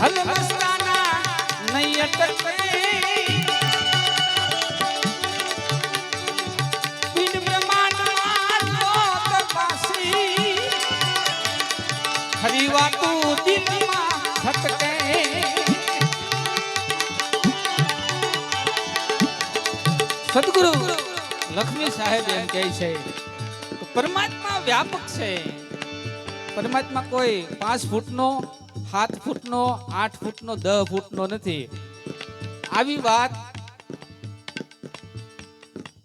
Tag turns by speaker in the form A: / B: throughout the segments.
A: હલ મસ્તાના નહીં અટકે પિંડ બ્રહ્માંડમાં જોત પાસી ખરી વાતું દિલમાં ખટકે સદગુરુ લક્ષ્મી સાહેબ એમ કહે છે પરમાત્મા વ્યાપક છે. પરમાત્મા કોઈ પાંચ ફૂટનો સાત ફૂટનો, આઠ ફૂટનો દસ ફૂટનો નથી. આવી વાત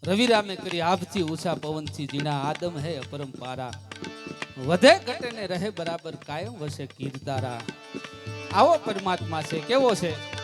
A: રવિરામે કરી. આભથી ઉષા પવનથી જીણા. આદમ હે અપરંપારા વધે ઘટે ને રહે બરાબર કાયમ વસે કીર્તારા. આવો પરમાત્મા છે. કેવો છે?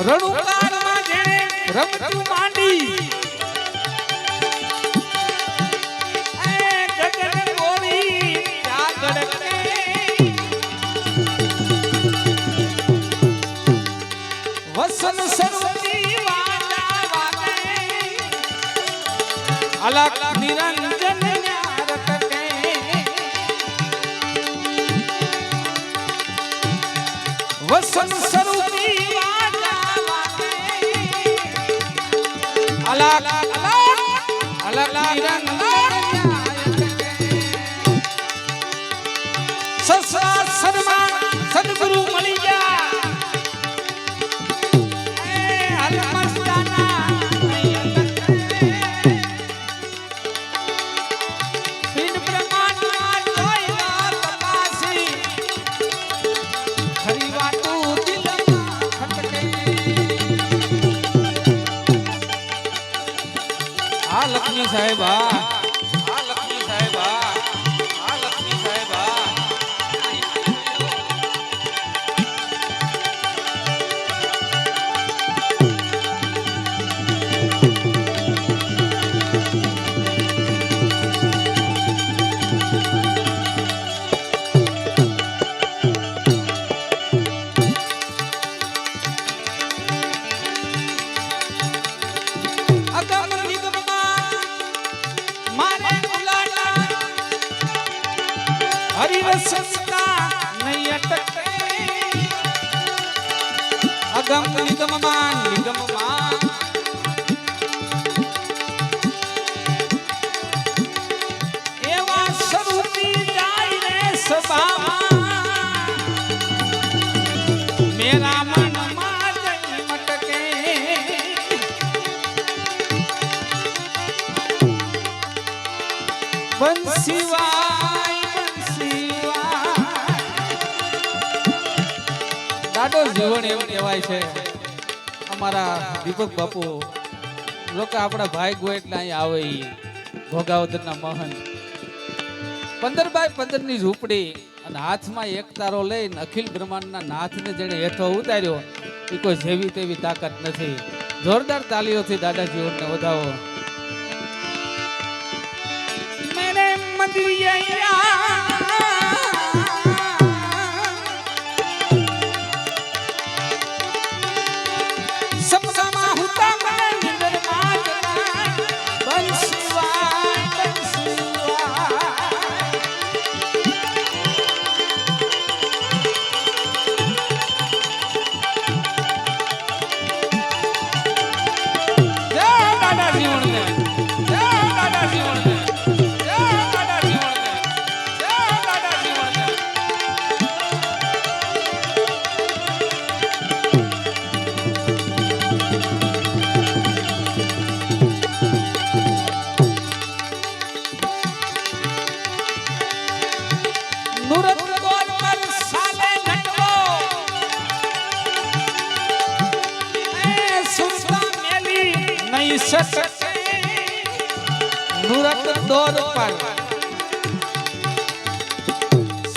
A: રણુકાળમાં જેણે રમતું માંડી. વસન સરોની વાજા વાગે. અલગ વસન સરોની અલગ અલગ અલગ હરિરસના નહીં અટકે. અગમ નિગમમાં નિગમમાં એવા સ્વરૂપી જાય રે સભામાં મેરા મનમાં જઈ જીવન એવું કહેવાય છે. અમારા દીપક બાપુ, લોકો આપણા ભાઈ ગો એટલે અહીં આવે ભોગાવદરના મહંત. પંદર બાય પંદરની ઝૂંપડી અને હાથમાં એક તારો લઈને અખિલ બ્રહ્માંડના નાથને જેણે હેઠો ઉતાર્યો એ કોઈ જેવી તેવી તાકાત નથી. જોરદાર તાલીઓથી દાદા જીવનને વધાવો.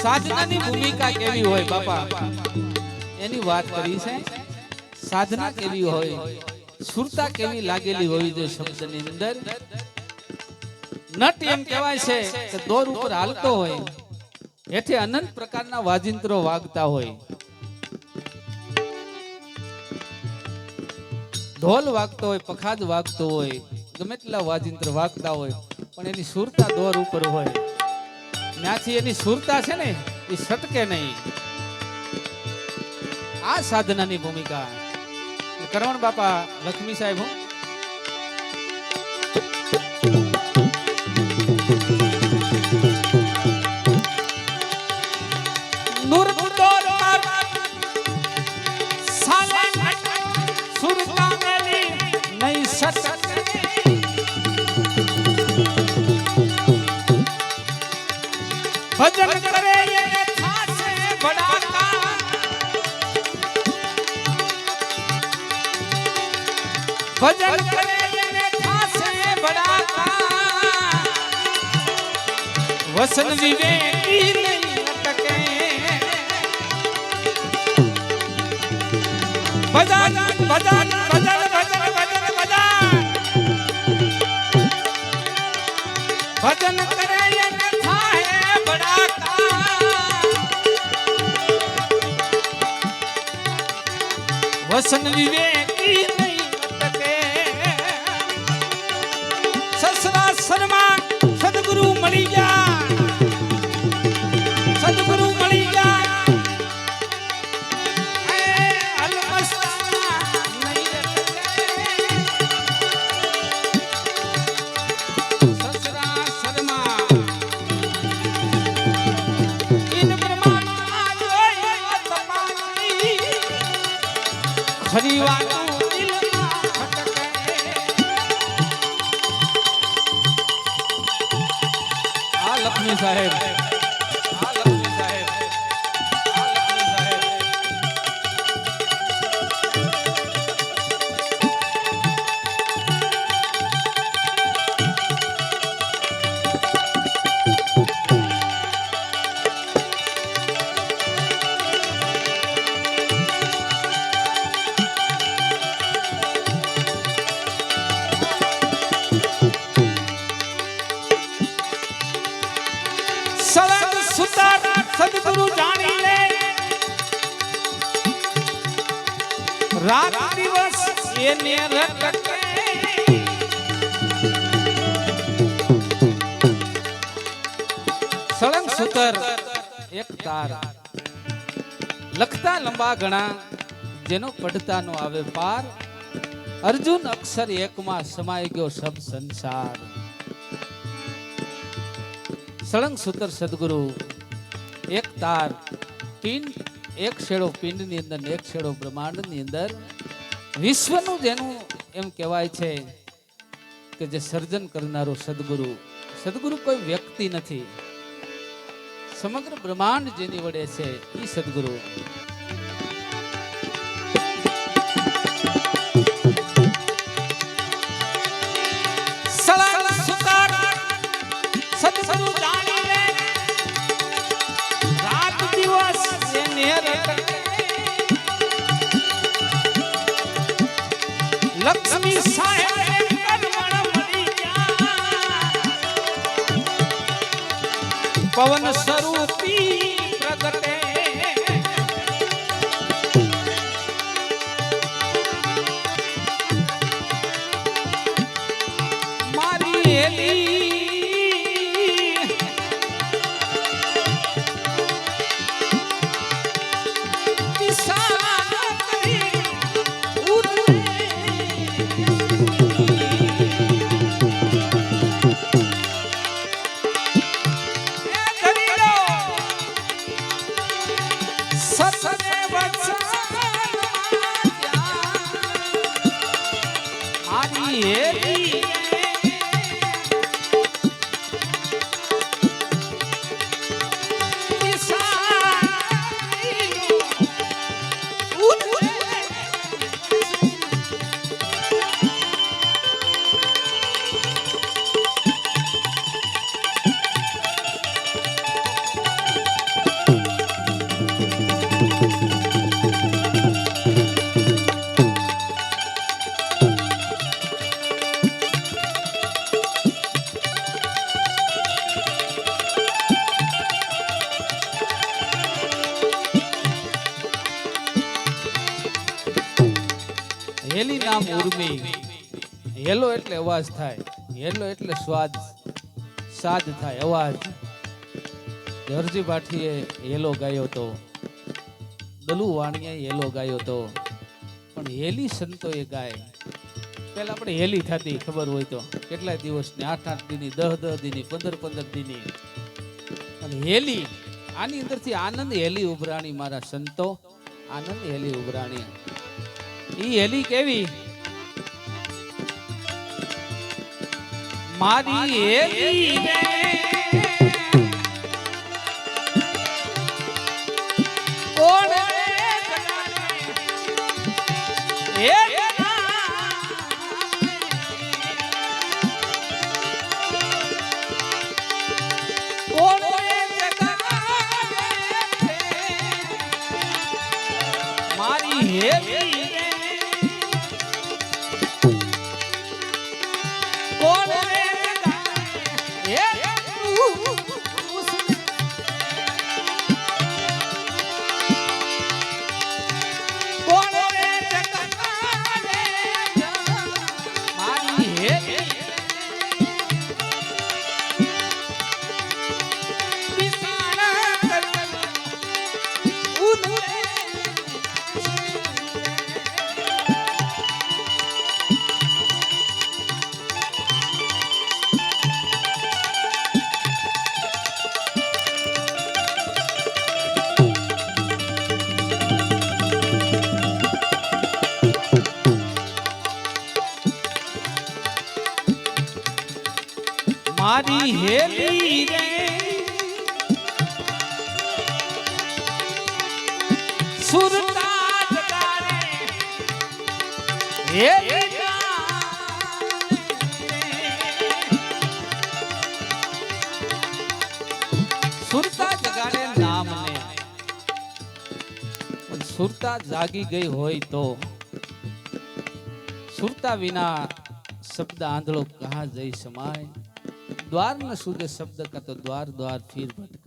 A: સાધનાની ભૂમિકા કેવી હોય, બાપા? એની વાત કરી છે. સાધના કેવી હોય, સુરતા કેવી લાગેલી હોવી જોઈએ શબ્દની અંદર? નટ એમ કહેવાય છે કે દોર ઉપર હાલતો હોય, હેઠે અનંત પ્રકારના વાજિંત્રો વાગતા હોય. ઢોલ વાગતો હોય પખાજ વાગતો હોય, ગમે તેટલા વાજિંત્ર વાગતા હોય, પણ એની સુરતા દોર ઉપર હોય. ત્યાંથી એની સુરતા છે ને, એ સટકે નહીં. આ સાધનાની ભૂમિકા. કરવણ બાપા, લક્ષ્મી સાહેબ હું. નૂર વસન વિવેકી ભજન વસન વિવેકી ખટકે લક્ષ્મી સાહેબ. સળંગ સુતર એક તાર. લખતા લંબા ઘણા જેનો પડતા નો આવે પાર. અર્જુન અક્ષર એકમાં સમાઈ ગયો સબ સંસાર. સળંગ સુતર સદગુરુ, એક તાર. પિંડ, એક છેડો પિંડની અંદર એક છેડો બ્રહ્માંડની અંદર. વિશ્વનું જેનું એમ કહેવાય છે કે જે સર્જન કરનારો સદગુરુ. સદગુરુ કોઈ વ્યક્તિ નથી. સમગ્ર બ્રહ્માંડ જેની વડે છે એ સદગુરુ. હેલી નામ ઉર્મી. હેલો એટલે અવાજ થાય. હેલો એટલે સ્વાદ. સાદ થાય, અવાજ. ધરજી ભાઠીએ હેલો ગાયો તો. દલુ વાણીએ હેલો ગાયો તો. પણ હેલી સંતોએ ગાય. પહેલા આપણે હેલી થતી ખબર હોય તો. કેટલાય દિવસની? આઠ આઠ દીની દહ દહ દીની પંદર પંદર દીની. અને હેલી, આની અંદરથી આનંદ હેલી ઉભરાણી મારા સંતો. આનંદ હેલી ઉભરાણી. ઈ હેલી કેવી? મારી હેલી. સુરતા નામને. પણ સુરતા જાગી ગઈ હોય તો, સુરતા વિના શબ્દ આંધળો કહા જઈ સમાય દ્વાર ન સુધે શબ્દ કા તો દ્વાર દ્વાર ફીર ભટકા